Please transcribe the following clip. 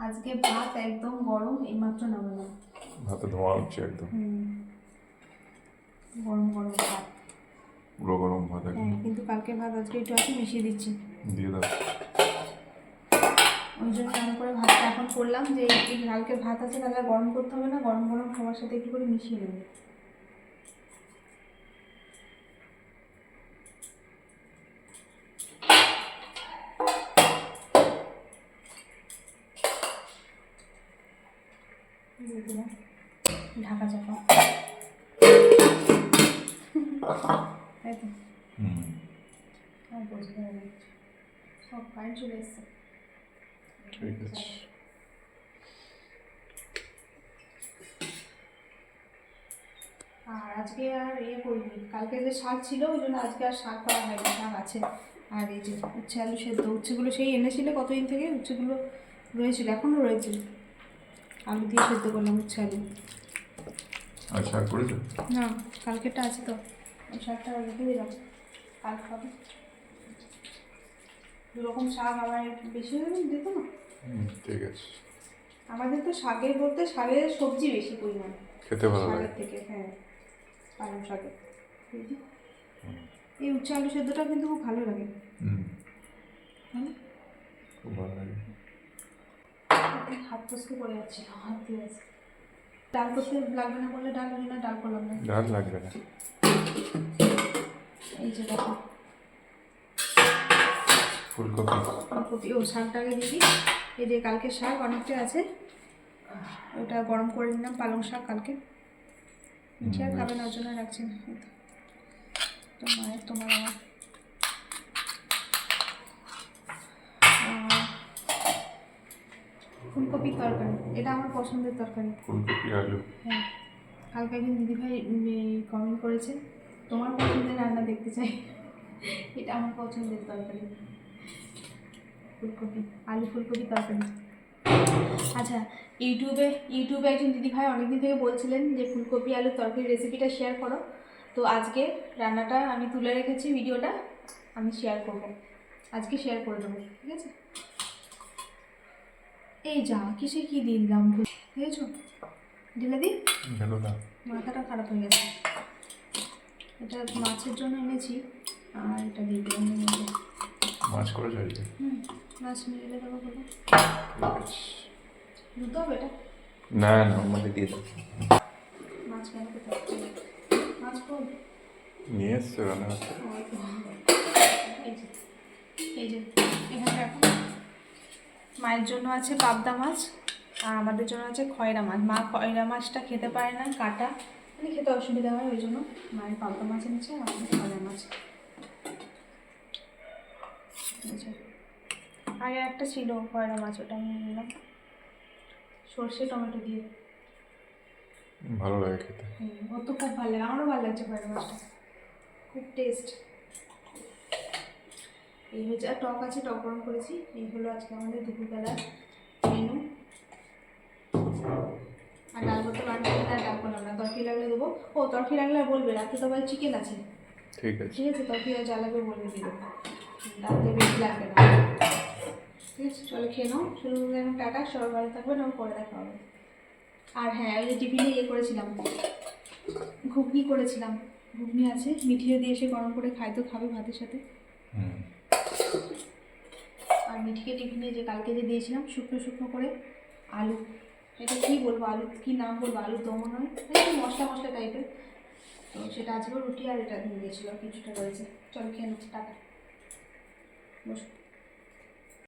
আজকে ভাত একদম গরম এইমাত্র নামালাম ভাতে ধোঁয়া হচ্ছে একদম। গরম গরম ভাত। পুরো গরম ভাত হ্যাঁ কিন্তু কালকে ভাত আজকে একটু আছে মিশিয়ে দিচ্ছি। দিয়ে দাও। ওই জন্য রান্না করে ভাতটা এখন করলাম যে এই কালকে ভাত আছে তাহলে গরম করতে হবে না গরম গরম খাবার সাথে একটু করে মিশিয়ে নেবে দিয়ে দিলাম ঢাকা চাপা তাই তো। আর বুঝতে পারি সব কারেন্ট চলে এসছে। ঠিক আছে। আর আজকে আর ইয়ে করিনি। কালকে যে শাক ছিল ওই জন্য আজকে আর শাক করা হয়নি। শাক আছে। আর এই যে উচ্ছে আলু সেদ্ধ উচ্ছেগুলো সেই এনেছিলে কতদিন থেকে? উচ্ছেগুলো রয়েছিল এখনও রয়েছে। আলু দিয়ে সেদ্ধ করলাম উচ্ছে আলু। আর শাক করেছ? না কালকেরটা আছে তো। ওই শাকটা রেখে দিলাম কাল খাবে। দুরকম শাক একটু বেশি দিত না ঠিক আছে। আমাদের তো শাকের বলতে শাকের সবজি বেশি পরিমাণে। খেতে ভালো লাগে। শাকের থেকে হ্যাঁ পালং শাকের এই উচ্ছে আলু সেদ্ধটা কিন্তু খুব ভালো লাগে। হুম। খুব ভালো লাগে। হাত ফসকে পড়ে যাচ্ছে হাত দিয়ে আছে। ডাল করতে লাগবে না বললে ডাল ওই জন্য ডাল করলাম না। ডাল লাগবে না। এই যে দেখো। ফুলকপি। ফুলকপি ও শাকটাকে দিই এই যে কালকে শাক অনেকটা আছে। ওটা গরম করে নিলাম পালং শাক কালকে। মিঠে আর খাবে না ওর জন্য রাখছি না। এই তো। তো মায়ের তোমার আমার। ফুলকপির তরকারি এটা আমার পছন্দের তরকারি। ফুলকপি আলু। হ্যাঁ কালকে একদিন দিদিভাই কমেন্ট করেছে তোমার পছন্দের রান্না দেখতে চাই। এটা আমার পছন্দের তরকারি। ফুলকপি আলু ফুলকপি তরকারি। আচ্ছা ইউটিউবে ইউটিউবে একজন দিদিভাই অনেকদিন থেকে বলছিলেন যে ফুলকপি আলু তরকারি রেসিপিটা শেয়ার করো। তো আজকে রান্নাটা আমি তুলে রেখেছি ভিডিওটা আমি শেয়ার করব। আজকে শেয়ার করে দেবো ঠিক আছে? এই যা কিসে কি দিয়ে দিলাম বুঝেছ? ঢেলে দিই? মাথাটা খারাপ হয়ে গেছে। এটা মাছের জন্য এনেছি আর এটা দিয়ে দিলাম মাছ করে আজকে হুম মাছ নিয়ে এলে দেবো বলো দুধ হবে এটা। না না আমাকে দিয়ে দাও। মাছ কেন মাছ কোন নিয়ে এসছো রান্না এই যে এই যে। মায়ের জন্য আছে পাবদা মাছ আর আমাদের জন্য আছে খয়রা মাছ। মা খয়রা মাছটা খেতে পারে না কাটা। মানে খেতে অসুবিধা হয় ওই জন্য মায়ের পাবদা মাছ এনেছে আর আমাদের খয়রা মাছ। আগে একটা ছিল খয়রা মাছ ওটা আমি নিলাম। সর্ষে টমেটো দিয়ে। ভালো লাগে খেতে। ওর তো খুব ভালো লাগে আমারও ভালো লাগছে খয়রা মাছটা। খুব টেস্ট এই হচ্ছে আর টক আছে টক গরম করেছি। এই হলো আজকে আমাদের দুপুরবেলার মেনু আর ডাল করতে পারলে আর ডাল করলাম না তরকি লাগলে দেবো। ও তরকি লাগলে আর বলবে রাতে তো ভাই চিকেন আছে। ঠিক আছে। ঠিক আছে তরকি আর জ্বালাবে বলবে দিয়ে দেবো। রাতে বেশি লাগবে না। ঠিক আছে চলো খেয়ে নাও। শুরু এখন টাটা সবাই ভালো থাকবে না পরে দেখা হবে। আর হ্যাঁ ওই যে টিফিনে ইয়ে করেছিলাম ঘুগনি করেছিলাম। ঘুগনি আছে মিঠিয়ে দিয়ে এসে গরম করে খাই তো খাবে ভাতের সাথে। হুম। মিঠিকে টিফিনে যে কালকে যে দিয়েছিলাম শুকনো শুকনো করে আলু, এটা কী বলব, আলু, কী নাম বলব, আলুর মনে হয় একটু মশলা মশলা টাইপের তো সেটা আজকেও রুটি আর এটা দিয়ে দিয়েছিল, কিছুটা রয়েছে। চলো খেয়ে নিচ্ছি টাকা বসো।